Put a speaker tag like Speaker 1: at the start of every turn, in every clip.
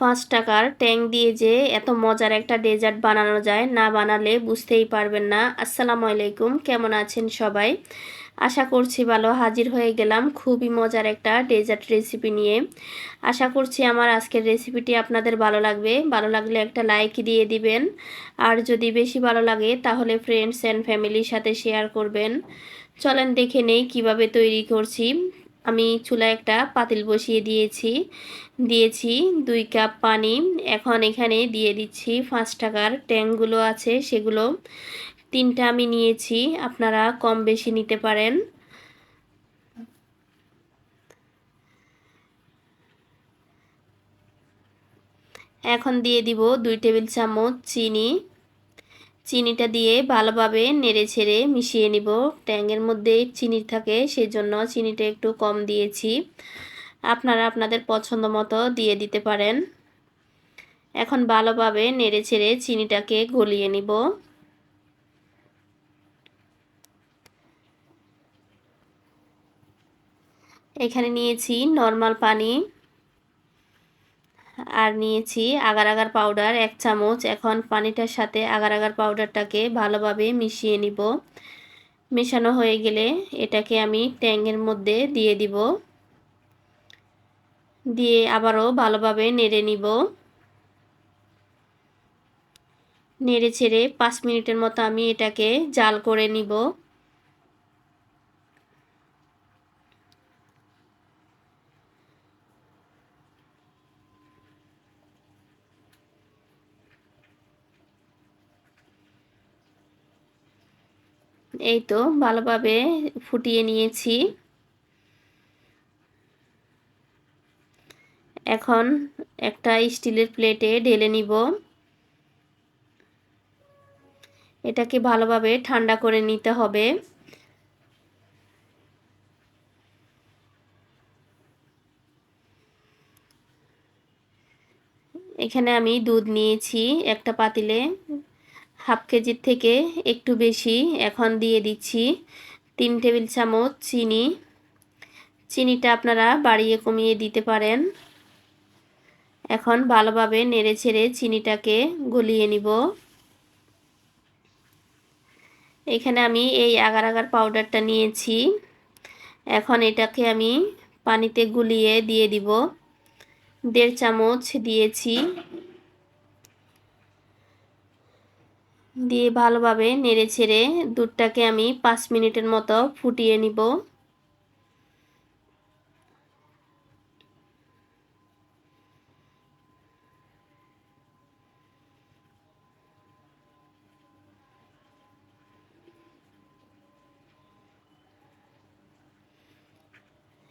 Speaker 1: পাঁচ টাকার ট্যাং দিয়ে যে এত মজার একটা ডেজার্ট বানানো যায়, না বানালে বুঝতেই পারবেন না। আসসালামু আলাইকুম, কেমন আছেন সবাই? আশা করছি ভালো, হাজির হয়ে গেলাম খুবই মজার একটা ডেজার্ট রেসিপি নিয়ে। আশা করছি আমার আজকের রেসিপিটি আপনাদের ভালো লাগবে। ভালো লাগলে একটা লাইক দিয়ে দিবেন। আর যদি বেশি ভালো লাগে, তাহলে ফ্রেন্ডস অ্যান্ড ফ্যামিলির সাথে শেয়ার করবেন। চলেন দেখে নেই কীভাবে তৈরি করছি। আমি চুলায় একটা পাতিল বসিয়ে দিয়েছি দিয়েছি দুই কাপ পানি। এখন এখানে দিয়ে দিচ্ছি পাঁচ টাকার ট্যাঙ্কগুলো আছে, সেগুলো। তিনটা আমি নিয়েছি, আপনারা কম বেশি নিতে পারেন। এখন দিয়ে দিব দুই টেবিল চামচ চিনি। চিনিটা দিয়ে ভালোভাবে নেড়ে ছেড়ে মিশিয়ে নিব। ট্যাঙ্গের মধ্যে চিনি থাকে, সেজন্য চিনিটা একটু কম দিয়েছি। আপনারা আপনাদের পছন্দ মতো দিয়ে দিতে পারেন। এখন ভালোভাবে নেড়ে ছেড়ে চিনিটাকে গলিয়ে নিব। এখানে নিয়েছি নর্মাল পানি। আর নিয়েছি আগার আগার পাউডার এক চামচ। এখন পানিটার সাথে আগার আগার পাউডারটাকে ভালোভাবে মিশিয়ে নিব। মেশানো হয়ে গেলে এটাকে আমি ট্যাঙ্গের মধ্যে দিয়ে দিব। দিয়ে আবারও ভালোভাবে নেড়ে নিব। নেড়ে ছেড়ে পাঁচ মিনিটের মতো আমি এটাকে জাল করে নিব। এই তো ভালোভাবে ফুটিয়ে নিয়েছি। এখন একটা স্টিলের প্লেটে ঢেলে নিব। এটাকে ভালোভাবে ঠান্ডা করে নিতে হবে। এখানে আমি দুধ নিয়েছি একটা পাতিলে। হাফ কেজির থেকে একটু বেশি। এখন দিয়ে দিচ্ছি তিন টেবিল চামচ চিনি। চিনিটা আপনারা বাড়িয়ে কমিয়ে দিতে পারেন। এখন ভালোভাবে নেড়ে ছেড়ে চিনিটাকে গলিয়ে নিব। এখানে আমি এই আগার আগার পাউডারটা নিয়েছি। এখন এটাকে আমি পানিতে গুলিয়ে দিয়ে দিব। দেড় চামচ দিয়েছি। দিয়ে ভালোভাবে নেড়ে ছেড়ে দুধটাকে আমি পাঁচ মিনিটের মতো ফুটিয়ে নিব।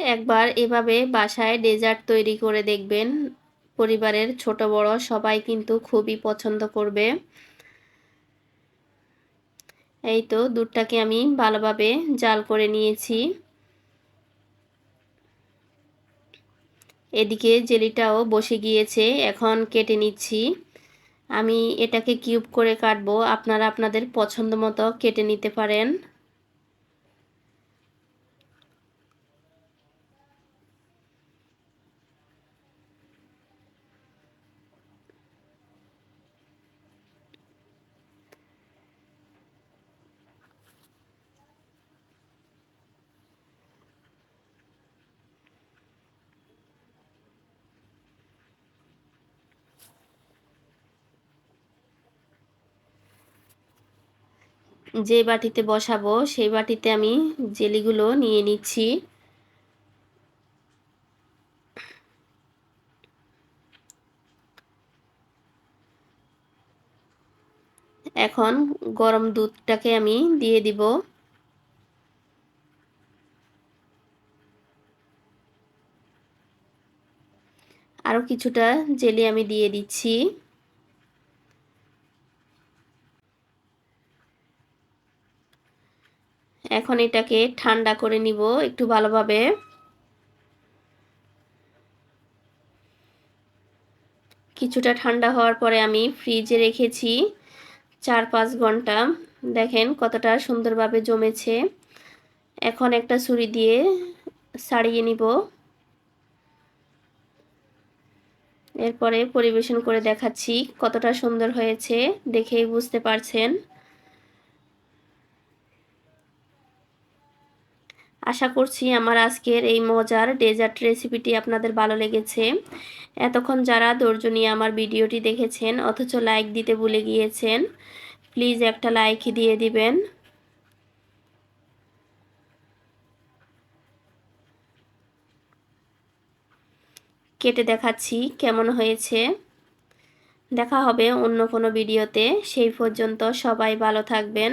Speaker 1: একবার এভাবে বাসায় ডেজার্ট তৈরি করে দেখবেন। পরিবারের ছোট বড় সবাই কিন্তু খুবই পছন্দ করবে। এই তো দুধটাকে আমি ভালোভাবে জাল করে নিয়েছি। এদিকে জেলিটাও বসে গিয়েছে, এখন কেটে নিচ্ছি। আমি এটাকে কিউব করে কাটবো, আপনারা আপনাদের পছন্দ মতো কেটে নিতে পারেন। যে বাটিতে বসাবো, সেই বাটিতে আমি জেলিগুলো নিয়ে নিচ্ছি। এখন গরম দুধটাকে আমি দিয়ে দিব। আরও কিছুটা জেলি আমি দিয়ে দিচ্ছি। এখন এটাকে ঠান্ডা করে নিব একটু ভালোভাবে। কিছুটা ঠান্ডা হওয়ার পরে আমি ফ্রিজে রেখেছি চার পাঁচ ঘণ্টা। দেখেন কতটা সুন্দরভাবে জমেছে। এখন একটা ছুরি দিয়ে সারিয়ে নিব। এরপরে পরিবেশন করে দেখাচ্ছি কতটা সুন্দর হয়েছে, দেখেই বুঝতে পারছেন। আশা করছি আমার আজকের এই মজার ডেজার্ট রেসিপিটি আপনাদের ভালো লেগেছে। এতক্ষণ যারা নিয়ে আমার ভিডিওটি দেখেছেন, অথচ লাইক দিতে ভুলে গিয়েছেন, প্লিজ একটা লাইক দিয়ে দিবেন। কেটে দেখাচ্ছি কেমন হয়েছে। দেখা হবে অন্য কোনো ভিডিওতে। সেই পর্যন্ত সবাই ভালো থাকবেন।